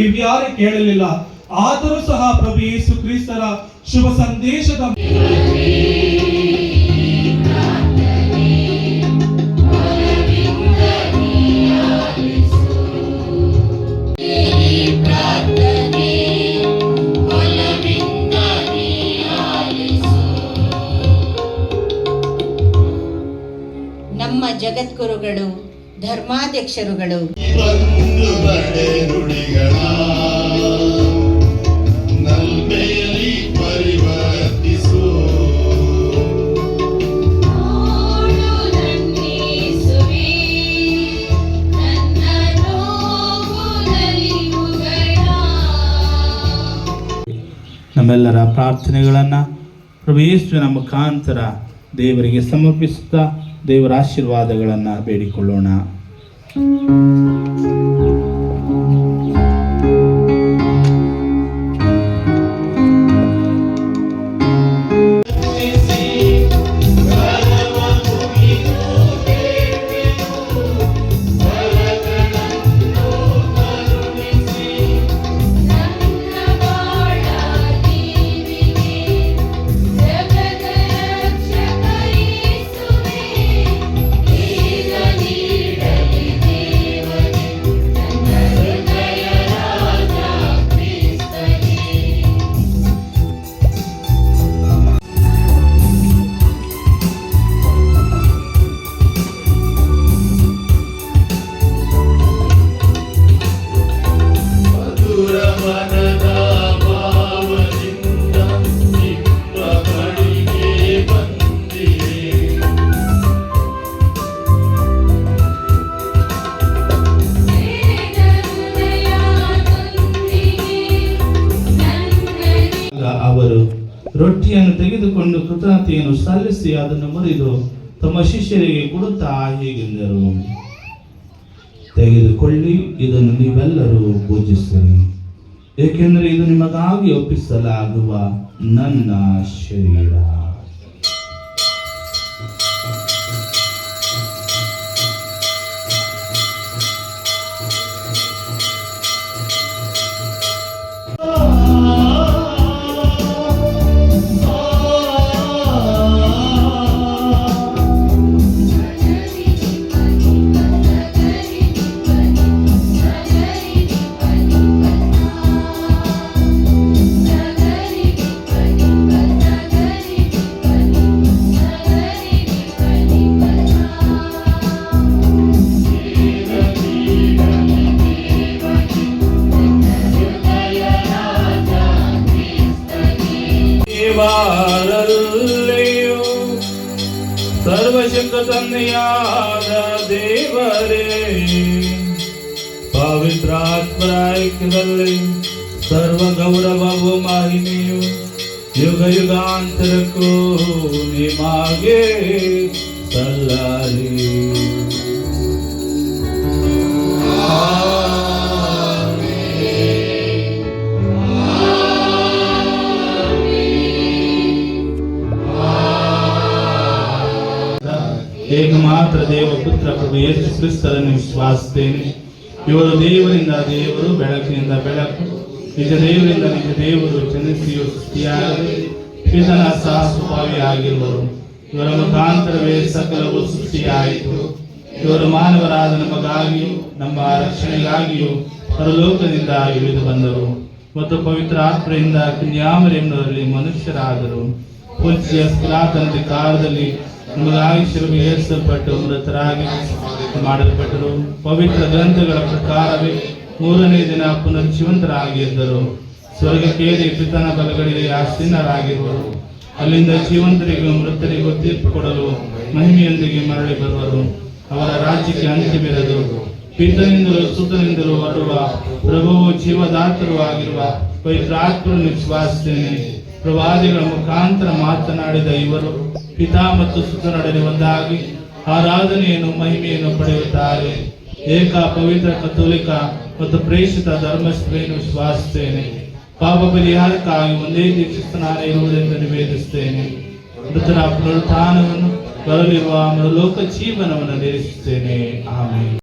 ಕಿವಿಯಾರೆ ಕೇಳಲಿಲ್ಲ? ಆದರೂ ಸಹ ಪ್ರಭು ಯೇಸು ಕ್ರಿಸ್ತರ ಶುಭ ಸಂದೇಶದ ನಮ್ಮ ಜಗದ್ಗುರುಗಳು ಧರ್ಮಾಧ್ಯಕ್ಷರುಗಳು. ನಮ್ಮೆಲ್ಲರ ಪ್ರಾರ್ಥನೆಗಳನ್ನು ಪ್ರಭು ಯೇಸುವಿನ ಮುಖಾಂತರ ದೇವರಿಗೆ ಸಮರ್ಪಿಸುತ್ತಾ ದೇವರ ಆಶೀರ್ವಾದಗಳನ್ನು ಬೇಡಿಕೊಳ್ಳೋಣ. Thank you. ಅವರು ರೊಟ್ಟಿಯನ್ನು ತೆಗೆದುಕೊಂಡು ಕೃತಜ್ಞತೆಯನ್ನು ಸಲ್ಲಿಸಿ ಅದನ್ನು ಮುರಿದು ತಮ್ಮ ಶಿಷ್ಯರಿಗೆ ಕೊಡುತ್ತಾ ಹೀಗೆಂದರು? ತೆಗೆದುಕೊಳ್ಳಿ, ಇದನ್ನು ನೀವೆಲ್ಲರೂ ಪೂಜಿಸಿರಿ. ಏಕೆಂದರೆ ಇದು ನಿಮಗಾಗಿ ಒಪ್ಪಿಸಲಾಗುವ ನನ್ನ ಶರೀರ. ದೇವರಲ್ಲಿಯೂ ಸರ್ವಶಕ್ತ ತಂದೆಯಾದ ದೇವರೇ ಪವಿತ್ರಾತ್ಮರ ಐಕ್ಯದಲ್ಲಿ ಸರ್ವ ಗೌರವವು ಮಹಿಮೆಯು ಯುಗ ಯುಗಾಂತರಕ್ಕೂ ನಿಮಗೆ ಸಲ್ಲಲಿ ಏಕಮಾತ್ರ ದೇವ ಪುತ್ರ ಪ್ರಭು ಯೇಸು ಕ್ರಿಸ್ತರನ್ನು ವಿಶ್ವಾಸಿಸ್ತೇನೆ. ಇವರು ದೇವರಿಂದ ದೇವರು, ಬೆಳಕಿನಿಂದ ಬೆಳಕು. ನಿಜ ದೇವರಿಂದ ನಿಜ ದೇವರು ಜನಿಸಿಯು ಸೃಷ್ಟಿಯಾಗದೆ ಪಿತನ ಸಹಸ್ವಭಾವಿಯಾಗಿರುವರು ಇವರ ಮುಖಾಂತರವೇ ಸಕಲವು ಸೃಷ್ಟಿಯಾಯಿತು. ಇವರು ಮಾನವರಾದ ನಮಗಾಗಿಯೂ ನಮ್ಮ ರಕ್ಷಣೆಗಾಗಿಯೂ ಪರಲೋಕದಿಂದ ಇಳಿದು ಬಂದರು. ಮತ್ತು ಪವಿತ್ರ ಆತ್ಮೆಯಿಂದ ಮನುಷ್ಯರಾದರು. ಪೂಜ್ಯ ಪುರಾತನ ಕಾಲದಲ್ಲಿ ನಮಗಾಗಿ ಏರಿಸಲ್ಪಟ್ಟು ಮೃತರಾಗಿ ಮಾಡಲ್ಪಟ್ಟರು. ಪವಿತ್ರ ಗ್ರಂಥಗಳ ಪ್ರಕಾರವೇ ಮೂರನೇ ದಿನ ಪುನರ್ಜೀವಂತರಾಗಿದ್ದರು ಸ್ವರ್ಗಕ್ಕೇರಿ ಪಿತನ ಬಲಗಳಿಗೆ ಆಸೀನರಾಗಿರುವರು. ಅಲ್ಲಿಂದ ಜೀವಂತರಿಗೂ ಮೃತರಿಗೂ ತೀರ್ಪು ಕೊಡಲು ಮಹಿಮೆಯೊಂದಿಗೆ ಮರಳಿ ಬರುವರು. ಅವರ ರಾಜ್ಯಕ್ಕೆ ಅಂತ್ಯವಿರದು. ಪಿತನಿಂದಲೂ ಸುತನಿಂದಲೂ ಬರುವ ಪ್ರಭುವು ಜೀವದಾತರು ಆಗಿರುವ ಪವಿತ್ರಾತ್ಮರನ್ನು ವಿಶ್ವಾಸಿಸ್ತೇನೆ ಪ್ರವಾದಿಗಳ ಮುಖಾಂತರ ಮಾತನಾಡಿದ ಇವರು ಪಿತಾ ಮತ್ತು ಸುತನಡನೆ ಒಂದಾಗಿ ಆರಾಧನೆಯನ್ನು ಮಹಿಮೆಯನ್ನು ಪಡೆಯುತ್ತಾರೆ. ಏಕ ಪವಿತ್ರ ಕಥೋಲಿಕ ಮತ್ತು ಪ್ರೇಷಿತ ಧರ್ಮಸ್ಥೆಯನ್ನು ವಿಶ್ವಾಸಿಸುತ್ತೇನೆ ಪಾಪ ಪರಿಹಾರಕ್ಕಾಗಿ ಒಂದೇ ದೀಕ್ಷಿಸ್ತನಾನ ಇರುವುದೆಂದು ನಿವೇದಿಸುತ್ತೇನೆ. ಮೃತರ ಪುನರುತ್ಥಾನವನ್ನು ಬರಲಿರುವ ಮೃಲೋಕ ಜೀವನವನ್ನು ನೇರಿಸುತ್ತೇನೆ ಆಮೇಲೆ